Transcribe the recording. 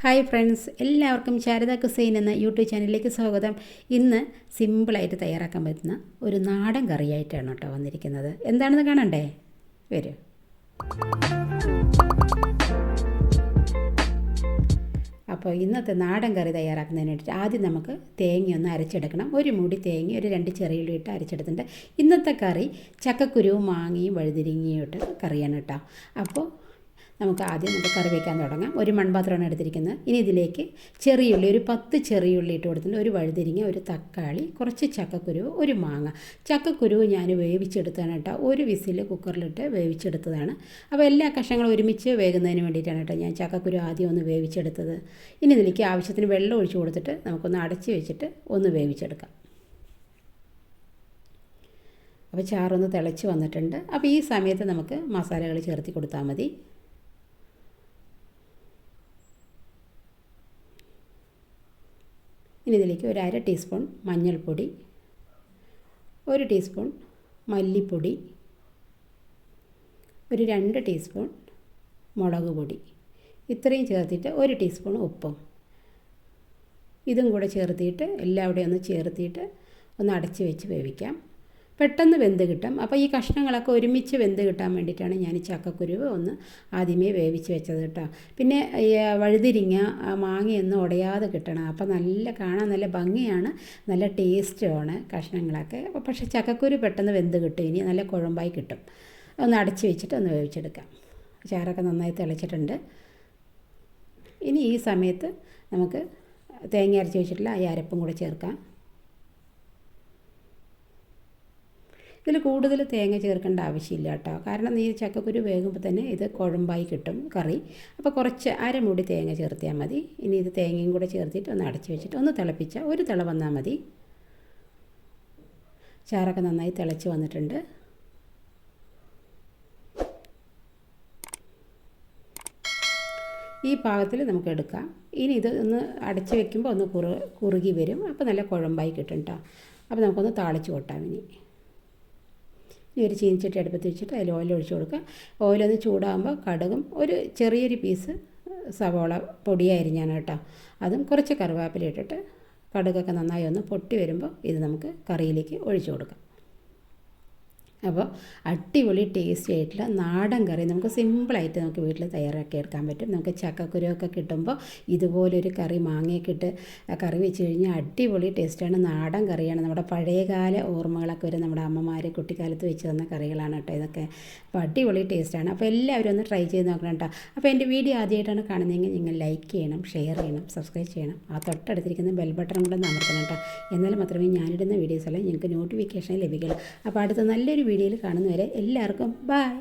Hi friends എല്ലാവർക്കും Sharada cuisine എന്ന YouTube ചാനലിലേക്ക് സ്വാഗതം. ഇന്ന് സിമ്പിളായിട്ട് തയ്യാറാക്കാൻ പറ്റുന്ന ഒരു നാടൻ കറിയായിട്ടാണ് കേട്ടോ വന്നിരിക്കുന്നത്. എന്താണെന്ന് കാണണ്ടേ? വരൂ. അപ്പോൾ ഇന്നത്തെ നാടൻ കറി തയ്യാറാക്കുന്നതിന് ആദ്യം നമുക്ക് തേങ്ങ ഒന്ന് അരച്ചെടുക്കണം. ഒരു മുടി തേങ്ങ ഒരു രണ്ട് ചെറിയുള്ളി ഇട്ട് അരച്ചെടുത്തിട്ടുണ്ട്. ഇന്നത്തെ കറി ചക്കക്കുരുവും മാങ്ങയും വഴുതിരിങ്ങയും ഇട്ട് കറിയാണ് കേട്ടോ. അപ്പോൾ നമുക്ക് ആദ്യം നമുക്ക് കറി വയ്ക്കാൻ തുടങ്ങാം. ഒരു മൺപാത്രമാണ് എടുത്തിരിക്കുന്നത്. ഇനി ഇതിലേക്ക് ചെറിയുള്ളി ഒരു പത്ത് ചെറിയുള്ളി ഇട്ട് കൊടുത്തിട്ടുണ്ട്. ഒരു വഴുതിരിങ്ങ ഒരു തക്കാളി കുറച്ച് ചക്കക്കുരു ഒരു മാങ്ങ. ചക്കക്കുരു ഞാൻ വേവിച്ചെടുത്താണ് കേട്ടോ. ഒരു വിസിൽ കുക്കറിലിട്ട് വേവിച്ചെടുത്തതാണ്. അപ്പോൾ എല്ലാ കഷ്ണങ്ങളും ഒരുമിച്ച് വേകുന്നതിന് വേണ്ടിയിട്ടാണ് കേട്ടോ ഞാൻ ചക്കക്കുരു ആദ്യം ഒന്ന് വേവിച്ചെടുത്തത്. ഇനി ഇതിലേക്ക് ആവശ്യത്തിന് വെള്ളം ഒഴിച്ച് കൊടുത്തിട്ട് നമുക്കൊന്ന് അടച്ച് വെച്ചിട്ട് ഒന്ന് വേവിച്ചെടുക്കാം. അപ്പോൾ ചാറൊന്ന് തിളച്ച് വന്നിട്ടുണ്ട്. അപ്പോൾ ഈ സമയത്ത് നമുക്ക് മസാലകൾ ചേർത്തി കൊടുത്താൽ മതി. ഇനി ഇതിലേക്ക് ഒരു അര ടീസ്പൂൺ മഞ്ഞൾപ്പൊടി ഒരു ടീസ്പൂൺ മല്ലിപ്പൊടി ഒരു രണ്ട് ടീസ്പൂൺ മുളക് പൊടി. ഇത്രയും ചേർത്തിട്ട് ഒരു ടീസ്പൂൺ ഉപ്പും. ഇതും കൂടെ ചേർത്തിട്ട് എല്ലാവിടെയും ഒന്ന് ചേർത്തിട്ട് ഒന്ന് അടച്ച് വെച്ച് വേവിക്കാം. പെട്ടെന്ന് വെന്ത് കിട്ടും. അപ്പോൾ ഈ കഷ്ണങ്ങളൊക്കെ ഒരുമിച്ച് വെന്ത് കിട്ടാൻ വേണ്ടിയിട്ടാണ് ഞാൻ ഈ ചക്കക്കുരുവ് ഒന്ന് ആദ്യമേ വേവിച്ച് വെച്ചത് കേട്ടോ. പിന്നെ വഴുതിരിങ്ങ മാങ്ങയൊന്നും ഉടയാതെ കിട്ടണം. അപ്പോൾ നല്ല കാണാൻ നല്ല ഭംഗിയാണ്. നല്ല ടേസ്റ്റുമാണ് കഷ്ണങ്ങളൊക്കെ. പക്ഷേ ചക്കക്കുരു പെട്ടെന്ന് വെന്ത് കിട്ടും. ഇനി നല്ല കുഴമ്പായി കിട്ടും. ഒന്ന് അടച്ച് വെച്ചിട്ട് ഒന്ന് വേവിച്ചെടുക്കാം. ചാറൊക്കെ നന്നായി തിളച്ചിട്ടുണ്ട്. ഇനി ഈ സമയത്ത് നമുക്ക് തേങ്ങ അരച്ച് വെച്ചിട്ടുള്ള ഈ അരപ്പും കൂടെ ചേർക്കാം. ഇതിൽ കൂടുതൽ തേങ്ങ ചേർക്കേണ്ട ആവശ്യമില്ല കേട്ടോ. കാരണം ഈ ചക്കക്കുരു വേകുമ്പോൾ തന്നെ ഇത് കുഴമ്പായി കിട്ടും കറി. അപ്പോൾ കുറച്ച് അരമുടി തേങ്ങ ചേർത്തിയാൽ മതി. ഇനി ഇത് തേങ്ങയും കൂടെ ചേർത്തിട്ട് ഒന്ന് അടച്ചു വെച്ചിട്ട് ഒന്ന് തിളപ്പിച്ചാൽ ഒരു തിള വന്നാൽ മതി. ചാറൊക്കെ നന്നായി തിളച്ച് വന്നിട്ടുണ്ട്. ഈ പാകത്തിൽ നമുക്ക് എടുക്കാം. ഇനി ഇത് ഒന്ന് അടച്ച് വെക്കുമ്പോൾ ഒന്ന് കുറു കുറുകി വരും. അപ്പോൾ നല്ല കുഴമ്പായി കിട്ടും കേട്ടോ. അപ്പോൾ നമുക്കൊന്ന് താളിച്ച് കൊട്ടാം ഇനി. ഇനി ഒരു ചീനിച്ചട്ടി അടുപ്പത്ത് വെച്ചിട്ട് അതിൽ ഓയിൽ ഒഴിച്ച് കൊടുക്കുക. ഓയിലൊന്ന് ചൂടാകുമ്പോൾ കടുകും ഒരു ചെറിയൊരു പീസ് സവോള പൊടിയായിരിക്കാണ് കേട്ടോ. അതും കുറച്ച് കറിവേപ്പില ഇട്ടിട്ട് കടുകൊക്കെ നന്നായി ഒന്ന് പൊട്ടി വരുമ്പോൾ ഇത് നമുക്ക് കറിയിലേക്ക് ഒഴിച്ചു കൊടുക്കാം. അപ്പോൾ അടിപൊളി ടേസ്റ്റി ആയിട്ടുള്ള നാടൻ കറി നമുക്ക് സിമ്പിളായിട്ട് നമുക്ക് വീട്ടിൽ തയ്യാറാക്കി എടുക്കാൻ പറ്റും. നമുക്ക് ചക്കക്കുരുവൊക്കെ കിട്ടുമ്പോൾ ഇതുപോലൊരു കറി മാങ്ങയൊക്കെ ഇട്ട് കറി വെച്ച് കഴിഞ്ഞാൽ അടിപൊളി ടേസ്റ്റാണ് നാടൻ കറിയാണ്. നമ്മുടെ പഴയകാല ഓർമ്മകളൊക്കെ വരും നമ്മുടെ അമ്മമാർ കുട്ടിക്കാലത്ത് വെച്ച് തന്ന കറികളാണ് കേട്ടോ ഇതൊക്കെ. അപ്പോൾ അടിപൊളി ടേസ്റ്റാണ് അപ്പോൾ എല്ലാവരും ഒന്ന് ട്രൈ ചെയ്ത് നോക്കണം കേട്ടോ. അപ്പോൾ എന്റെ വീഡിയോ ആദ്യമായിട്ടാണ് കാണുന്നതെങ്കിൽ നിങ്ങൾ ലൈക്ക് ചെയ്യണം ഷെയർ ചെയ്യണം സബ്സ്ക്രൈബ് ചെയ്യണം. ആ തൊട്ടടുത്തിരിക്കുന്ന ബെൽ ബട്ടൺ കൂടെ അമർത്തണം കേട്ടോ. എന്നാൽ മാത്രമേ ഞാനിടുന്ന വീഡിയോസ് എല്ലാം നിങ്ങൾക്ക് നോട്ടിഫിക്കേഷൻ ലഭിക്കുള്ളൂ അപ്പോൾ അടുത്ത നല്ലൊരു വീഡിയോയിൽ കാണുന്നവരെ എല്ലാവർക്കും ബായ്